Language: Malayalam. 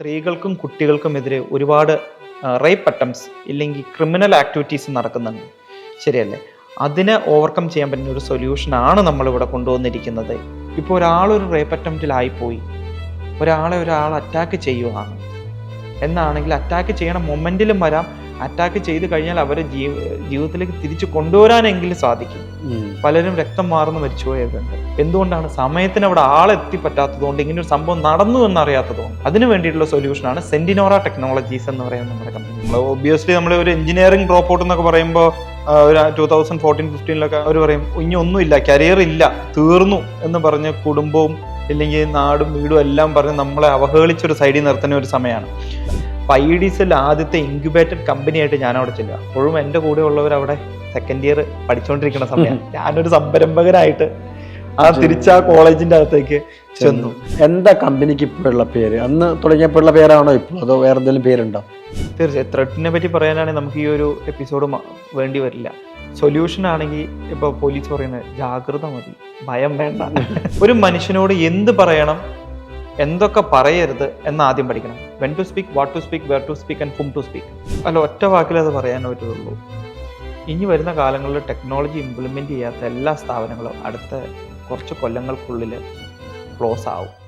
സ്ത്രീകൾക്കും കുട്ടികൾക്കുമെതിരെ ഒരുപാട് റേപ്പ് അറ്റംപ്റ്റ്സ് ഇല്ലെങ്കിൽ ക്രിമിനൽ ആക്ടിവിറ്റീസ് നടക്കുന്നുണ്ട്. ശരിയല്ലേ? അതിനെ ഓവർകം ചെയ്യാൻ പറ്റുന്ന ഒരു സൊല്യൂഷനാണ് നമ്മളിവിടെ കൊണ്ടുവന്നിരിക്കുന്നത്. ഇപ്പോൾ ഒരാളൊരു റേപ്പ് അറ്റംപ്റ്റിലായിപ്പോയി ഒരാളെ ഒരാൾ അറ്റാക്ക് ചെയ്യുവാണ്. എന്നാണെങ്കിൽ അറ്റാക്ക് ചെയ്യണ മൊമെന്റിലും വരാം. അറ്റാക്ക് ചെയ്ത് കഴിഞ്ഞാൽ അവരെ ജീവിതത്തിലേക്ക് തിരിച്ചു കൊണ്ടുവരാനെങ്കിലും സാധിക്കും. പലരും രക്തം മാറുന്ന മരിച്ചുപോയവരുണ്ട്. എന്തുകൊണ്ടാണ് സമയത്തിന് അവിടെ ആളെത്തി പറ്റാത്തതുകൊണ്ട് ഇങ്ങനെ ഒരു സംഭവം നടന്നു എന്ന് അറിയാത്തതുകൊണ്ട് അതിന് വേണ്ടിയിട്ടുള്ള സൊല്യൂഷനാണ് സെന്റിനോറ ടെക്നോളജീസ് എന്ന് പറയുന്ന നമ്മുടെ കമ്പനി നമ്മൾ ഒബിയസ്ലി നമ്മൾ ഒരു എഞ്ചിനീയറിംഗ് ഡ്രോപ്പ് ഔട്ട് എന്നൊക്കെ പറയുമ്പോൾ ഒരു ടൂ തൗസൻഡ് ഫോർട്ടീൻ ഫിഫ്റ്റീനിലൊക്കെ അവർ പറയും ഇനി ഒന്നുമില്ല കരിയർ ഇല്ല തീർന്നു എന്ന് പറഞ്ഞ് കുടുംബവും ഇല്ലെങ്കിൽ നാടും വീടും എല്ലാം പറഞ്ഞ് നമ്മളെ അവഹേളിച്ചൊരു സൈഡിൽ നിർത്തുന്ന ഒരു സമയമാണ്. ഐ സെൽ ആദ്യത്തെ ഇൻക്യുബേറ്റഡ് കമ്പനിയായിട്ട് ഞാൻ അവിടെ ചെല്ലുക അപ്പോഴും എന്റെ കൂടെ ഉള്ളവർ അവിടെ സെക്കൻഡ് ഇയർ പഠിച്ചുകൊണ്ടിരിക്കുന്ന സമയം ഞാനൊരു സംരംഭകനായിട്ട് ആ തിരിച്ച് ആ കോളേജിന്റെ അകത്തേക്ക് ചെന്നു. എന്താ കമ്പനിക്ക് ഇപ്പോഴുള്ള പേര്? അന്ന് തുടങ്ങിയപ്പോഴുള്ള പേരാണോ ഇപ്പോൾ അതോ വേറെ എന്തെങ്കിലും പേരുണ്ടോ? തീർച്ചയായും. ത്രെഡിനെ പറ്റി പറയാനാണെങ്കിൽ നമുക്ക് ഈ ഒരു എപ്പിസോഡ് വേണ്ടി വരില്ല. സൊല്യൂഷൻ ആണെങ്കിൽ ഇപ്പൊ പോലീസ് പറയുന്നത് ജാഗ്രത മതി. ഭയം വേണ്ട. ഒരു മനുഷ്യനോട് എന്ത് പറയണം എന്തൊക്കെ പറയരുത് എന്ന് ആദ്യം പഠിക്കണം. When to speak what to speak where to speak and whom to speak അല്ല ഒറ്റ വാക്കിൽ അത് പറയാൻ പറ്റുള്ളൂ. ഇനി വരുന്ന കാലങ്ങളിൽ ടെക്നോളജി ഇംപ്ലിമെന്റ് ചെയ്യാത്ത എല്ലാ സ്ഥാപനങ്ങളും അടുത്ത കുറച്ച് കൊല്ലങ്ങൾക്കുള്ളിൽ ക്ലോസ് ആവും.